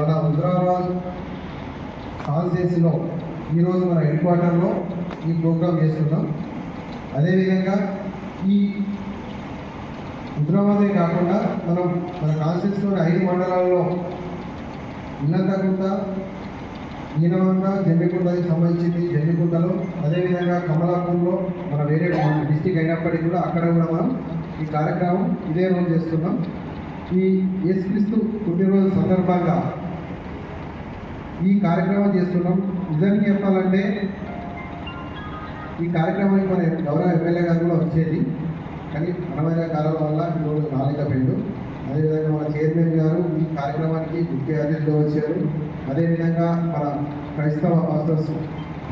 మన హుజరాబాద్ కాన్స్టిట్యూన్సీలో ఈరోజు మన హెడ్ క్వార్టర్లో ఈ ప్రోగ్రామ్ చేస్తున్నాం. అదేవిధంగా ఈ హుజరాబాదే కాకుండా మనం మన కాన్స్టిట్యూన్సీలోని ఐదు మండలాల్లో ఇల్లంతకుంట ఈనవంత జమ్మికుంటకి సంబంధించింది జమ్మికుంటలో అదేవిధంగా కమలాపూర్లో మన వేరే డిస్టిక్ అయినప్పటికీ కూడా అక్కడ కూడా మనం ఈ కార్యక్రమం ఇదే రోజు చేస్తున్నాం. ఈ యేసుక్రీస్తు పుట్టినరోజు సందర్భంగా ఈ కార్యక్రమం చేస్తున్నాం. నిజానికి చెప్పాలంటే ఈ కార్యక్రమానికి మన గౌరవ ఎమ్మెల్యే గారు కూడా వచ్చేది. కానీ మనమైన కారణం వల్ల ఈరోజు రాలేకపోయాడు. అదేవిధంగా మన చైర్మన్ గారు ఈ కార్యక్రమానికి ముఖ్య అతిథిగా వచ్చారు. అదేవిధంగా మన క్రైస్తవ మాస్టర్స్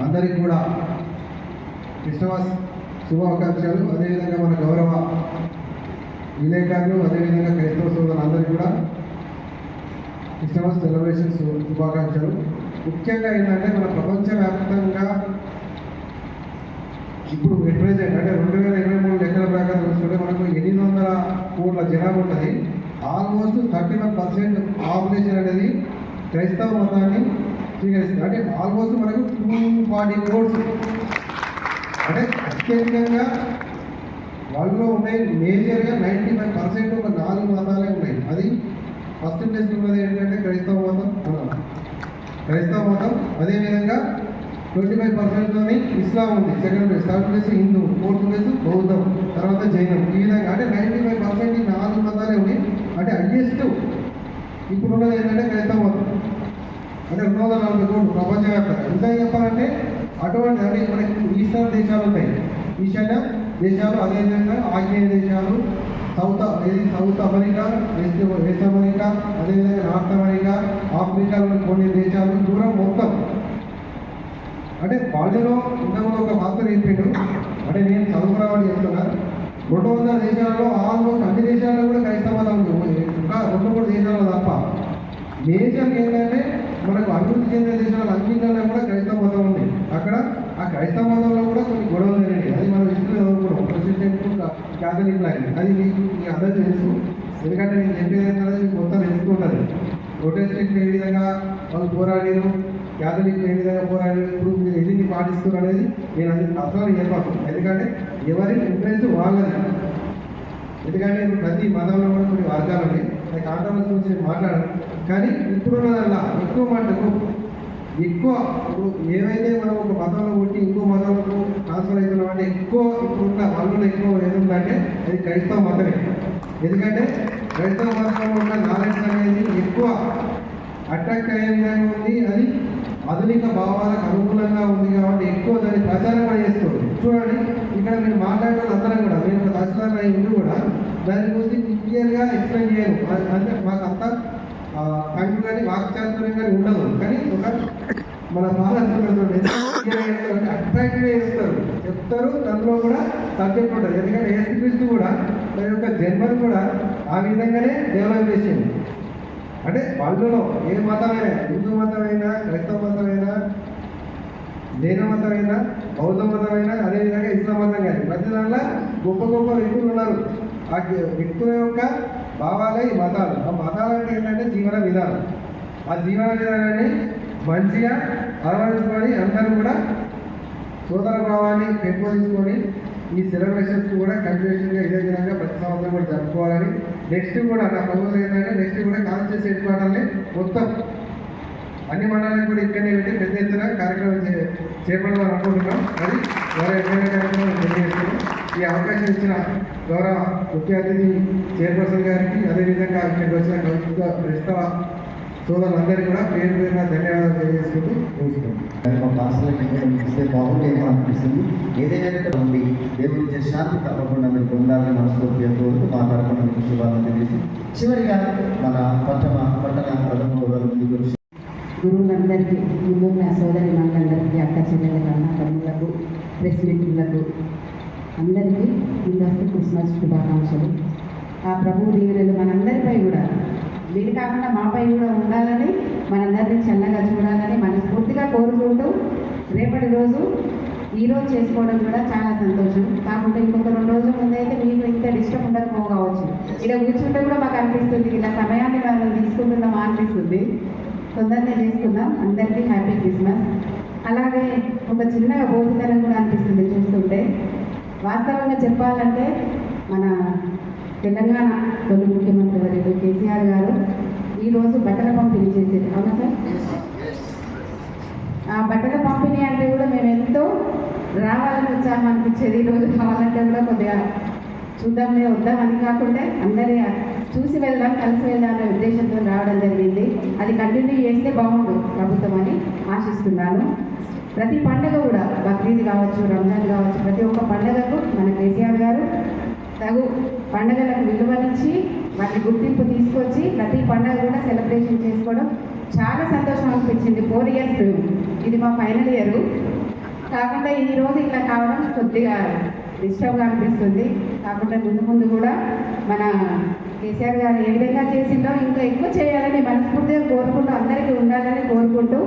అందరికీ కూడా క్రిస్టమస్ శుభాకాంక్షలు. అదేవిధంగా మన గౌరవ విలేకరులు అదేవిధంగా క్రైస్తవ సోదరులందరికీ కూడా క్రిస్మస్ సెలబ్రేషన్స్ శుభాకాంక్షలు. ముఖ్యంగా ఏంటంటే మన ప్రపంచవ్యాప్తంగా ఇప్పుడు ఎట్ ప్రజెంట్ అంటే రెండు వేల ఇరవై మూడు లెక్కల ప్రకారం చూసుకుంటే మనకు ఎనిమిది వందల కోట్ల జనాభా ఉంటుంది almost thirty one percent population అనేది క్రైస్తవ మతాన్ని స్వీకరిస్తుంది. అంటే ఆల్మోస్ట్ మనకు టూ ఫార్టీ క్రోడ్స్ అంటే అత్యధికంగా వాళ్ళలో ఉన్నాయి మేజర్గా నైంటీ ఫైవ్ పర్సెంట్ ఒక నాలుగు మతాలే ఉన్నాయి. అది ఫస్ట్ టెస్ట్ ఉన్నది ఏంటంటే క్రైస్తవ మతం? క్రైస్తవ మతం అదేవిధంగా ట్వంటీ ఫైవ్ పర్సెంట్తోని ఇస్లాం ఉంది second place third place Hindu fourth place బౌద్ధం తర్వాత జైనం. ఈ విధంగా అంటే నైంటీ ఫైవ్ పర్సెంట్ ఈ నాలుగు మతాలే ఉన్నాయి అంటే హైయెస్ట్ ఇప్పుడు ఉన్నది ఏంటంటే క్రైస్తవ మతం. అంటే రెండు వందల నలభై కోట్లు ప్రపంచవ్యాప్తంగా. ఇంకా చెప్పాలంటే అటువంటి అంటే మనకి ఈశాన్య దేశాలు ఉన్నాయి ఈశాన్య దేశాలు అదేవిధంగా ఆగ్నేయ దేశాలు సౌత్ ఏది South America west west America అదేవిధంగా నార్త్ అమెరికా ఆఫ్రికాలోని కొన్ని దేశాలు దూరం మొత్తం. అంటే వాళ్ళలో ఇంతకుముందు ఒక మాస్టర్ చెప్పిండు. అంటే నేను చదువుకున్నవాడు చెప్తున్నా. రెండు వందల దేశాలలో ఆల్మోస్ట్ అన్ని దేశాల్లో కూడా క్రైస్తవ మతం ఉంది. ఇంకా రెండు మూడు దేశాల్లో తప్ప. మేజర్ ఏంటంటే మనకు అభివృద్ధి చెందిన దేశాలు అన్నింటిలో కూడా క్రైస్తవ మతం ఉంది. అక్కడ ఆ క్రైస్తవ మతంలో కూడా కొన్ని గొడవలు జరిగాయి. అది మనం హిస్టరీ చదువుకున్నాం ప్రెసిడెంట్ క్యాథలిక్ లైన్ అది మీకు మీ అందరూ తెలుసు. ఎందుకంటే నేను చెప్పేది ఏంటంటే మీకు మొత్తం తెలుసుకుంటుంది. ప్రొటెస్టెంట్ ఏ విధంగా వాళ్ళు పోరాడారు? క్యాథలిక్ ఏ విధంగా పోరాడారు? ఇప్పుడు మీరు ఎన్ని పాటిస్తున్నారు అనేది నేను అది అసలు చెప్పాను. ఎందుకంటే ఎవరి ఇంట్రెస్ట్ వాళ్ళది. ఎందుకంటే ప్రతి మతంలో కూడా కొన్ని వర్గాలు ఉన్నాయి. అది కాంట్రవర్సీ గురించి మాట్లాడాను కానీ ఇప్పుడున్నదల్లా ఎక్కువ మటుకు ఎక్కువ ఇప్పుడు ఏవైతే మనం ఒక మతంలో పుట్టి ఇంకో మతంలో ట్రాన్స్ఫర్ అవుతున్నాం అంటే ఎక్కువ ఇప్పుడున్న వనరులు ఎక్కువ ఏముందంటే అది క్రైస్తవ మతమే. ఎందుకంటే క్రైస్తవ మతంలో ఉన్న నాలెడ్జ్ అనేది ఎక్కువ అట్రాక్ట్ అయ్యే విధంగా ఉంది అది ఆధునిక భావాలకు అనుకూలంగా ఉంది కాబట్టి ఎక్కువ దాన్ని ప్రచారం కూడా చేస్తుంది. చూడండి ఇక్కడ మీరు మాట్లాడే అందరం కూడా నేను ఒక అయ్యి ఉండి కూడా దాని గురించి క్లియర్గా ఎక్స్ప్లెయిన్ చేయరు. అంటే మాకు అంత కంటి కానీ వాక్చాతుర్యం కానీ ఉండదు. కానీ ఒక మన పాలకులు అట్రాక్టివ్ చేస్తారు చెప్తారు దాంట్లో కూడా సబ్జెక్ట్ ఉంటుంది ఎందుకంటే ఏసుక్రీస్తు కూడా తన యొక్క జన్మను కూడా ఆ విధంగానే డెవలప్ చేసింది అంటే వాళ్ళలో ఏ మతమైనా హిందూ మతమైనా క్రైస్తవ మతమైనా జైన మతమైనా బౌద్ధ మతమైనా అదేవిధంగా ఇస్లాం మతం కానీ ప్రతి దాంట్లో గొప్ప గొప్ప వ్యక్తులు ఉన్నారు. ఆ వ్యక్తుల యొక్క భావాలే ఈ మతాలు. ఆ మతాలు అంటే ఏంటంటే జీవన విధానం. ఆ జీవన విధానాన్ని మంచిగా అలవరుచుకొని అందరూ కూడా సోదర భావాన్ని పెంపొందించుకొని ఈ సెలబ్రేషన్స్ కూడా కంటిన్యూషన్గా ఇదే విధంగా ప్రతి సంవత్సరం కూడా జరుపుకోవాలని నెక్స్ట్ కూడా నా ప్రపోజల్ ఏంటంటే నెక్స్ట్ కూడా కాన్షియస్ హెడ్ క్వార్టర్ని మొత్తం అన్ని మండలాలకు కూడా ఇక్కడనే పెట్టి పెద్ద ఎత్తున కార్యక్రమం చే చేపడదాం అనుకుంటున్నాం. అది ద్వారా ఎమ్మెల్యే కార్యక్రమం తెలియజేస్తున్నాం. ఈ అవకాశం ఇచ్చిన గౌరవ ముఖ్య అతిథి చైర్పర్సన్ గారికి అదేవిధంగా ఇక్కడికి వచ్చిన కవిత్వ క్రైస్తవ సోదరులందరికీ కూడా పేరు పేరున ధన్యవాదాలు తెలియజేసుకుంటూ ముగిస్తున్నాం. దాని ఒక అనిపిస్తుంది. ఏదైనా ఉంది దేవుడి ఇచ్చే శాంతి తప్పకుండా మీరు పొందాలని మనస్ఫూర్తిగా కోరుతూ మాట్లాడకుండా మీకు శుభాలను తెలియజేసి చివరిగా మన పట్టణ పట్టణ ప్రథమ గురువులందరికీ ముందున్న సోదరి మనందరికీ అక్క చెల్లెల అన్న తమ్ములకు ప్రెస్ మిత్రులకు అందరికీ ముందస్తు క్రిస్మస్ శుభాకాంక్షలు. ఆ ప్రభు దీవెనలు మనందరిపై కూడా వీరు కాకుండా మాపై కూడా ఉండాలని మనందరినీ చల్లగా చూడాలని మనస్ఫూర్తిగా కోరుకుంటూ రేపటి రోజు ఈరోజు చేసుకోవడం కూడా చాలా సంతోషం. కాకుండా ఇంకొక రెండు రోజుల ముందైతే మీకు ఇంత డిస్టర్బ్ ఉండకపోవచ్చు. ఇక్కడ కూర్చుంటే కూడా మాకు అనిపిస్తుంది ఇలా సమయాన్ని మనం తీసుకుంటున్నామా అనిపిస్తుంది. తొందరగా చేసుకుందాం. అందరికీ హ్యాపీ క్రిస్మస్. అలాగే ఒక చిన్న భోజనం కూడా అనిపిస్తుంది చూస్తుంటే. వాస్తవంగా చెప్పాలంటే మన తెలంగాణ తొలి ముఖ్యమంత్రి వర్యులు కేసీఆర్ గారు ఈరోజు బట్టల పంపిణీ చేసేది. అవునా సార్? ఆ బట్టల పంపిణీ అంటే కూడా మేము ఎంతో రావాలని ఉత్సాహం అనిపించేది. ఈరోజు కావాలంటే కూడా కొద్దిగా చూద్దాంలే వద్దామని కాకుండా అందరి చూసి వెళ్దాం కలిసి వెళ్దాం అనే ఉద్దేశంతో రావడం జరిగింది. అది కంటిన్యూ చేస్తే బాగుండు ప్రభుత్వం అని ఆశిస్తున్నాను. ప్రతి పండగ కూడా బక్రీద్ కావచ్చు రంజాన్ కావచ్చు ప్రతి ఒక్క పండగకు మన కేసీఆర్ గారు తగు పండగలకు విలువనిచ్చి వాటి గుర్తింపు తీసుకొచ్చి ప్రతి పండగ కూడా సెలబ్రేషన్ చేసుకోవడం చాలా సంతోషం అనిపించింది. ఫోర్ ఇయర్స్ ఇది మా ఫైనల్ ఇయర్ కాకుండా ఈ రోజు ఇట్లా కావడం కొద్దిగా డిస్టర్బ్గా అనిపిస్తుంది. కాకుండా ముందు ముందు కూడా మన కేసీఆర్ గారు ఏ విధంగా చేసిందో ఇంకా ఎక్కువ చేయాలని మనస్ఫూర్తిగా కోరుకుంటూ అందరికీ ఉండాలని కోరుకుంటూ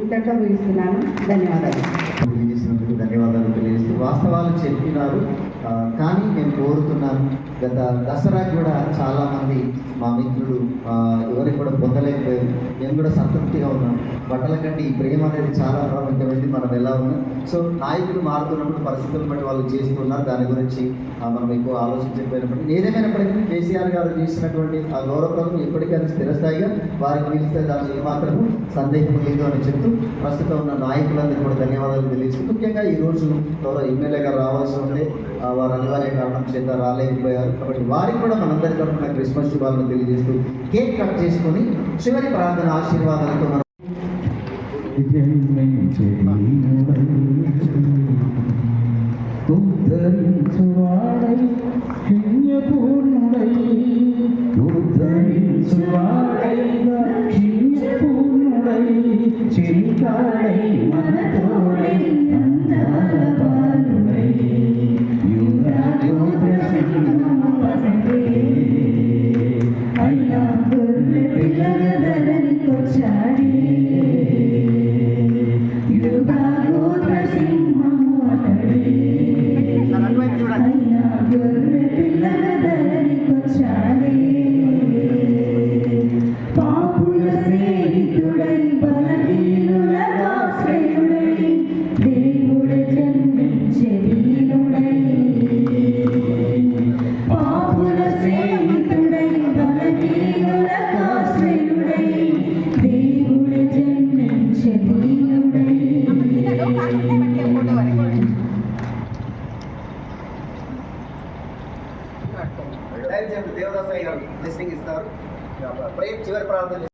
ఇంతటితో ముగిస్తున్నాను. ధన్యవాదాలు. తెలియజేసినందుకు ధన్యవాదాలు తెలియజేస్తూ వాస్తవాలు చెప్పినారు. కానీ నేను కోరుతున్నాను గత దసరా కూడా చాలామంది మా మిత్రులు ఎవరికి కూడా పొందలేకపోయారు మేము కూడా సంతృప్తిగా ఉన్నాం బట్టల కంటే ఈ ప్రేమ అనేది చాలా ప్రాముఖ్యమైనది మనం ఎలా ఉన్నాం. సో నాయకులు మారుతున్నప్పుడు పరిస్థితులు బట్టి వాళ్ళు చేస్తున్నారు దాని గురించి మనం ఎక్కువ ఆలోచించకపోయినప్పటికీ. ఏదేమైనప్పటికీ కేసీఆర్ గారు చేసినటువంటి ఆ గౌరవం ఇప్పటికీ అది స్థిరస్థాయిగా వారికి పిలిస్తే దానిలో ఏమాత్రం సందేహం లేదు అని చెప్తూ ప్రస్తుతం ఉన్న నాయకులందరికీ కూడా ధన్యవాదాలు తెలియజేస్తూ ముఖ్యంగా ఈ రోజు గౌరవ ఎమ్మెల్యే గారు రావాల్సి ఉంటే వారు అనివార్య కారణం చేత రాలేకపోయారు. కాబట్టి వారికి కూడా మనందరి తరఫున క్రిస్మస్ శుభాలను తెలియజేస్తూ కేక్ కట్ చేసుకొని చివరి ప్రార్థన നിങ്ങളുടെ ആശീർവാദം നൽകുന്നു ചെറുകാടൈ മനത്തോടെ You. del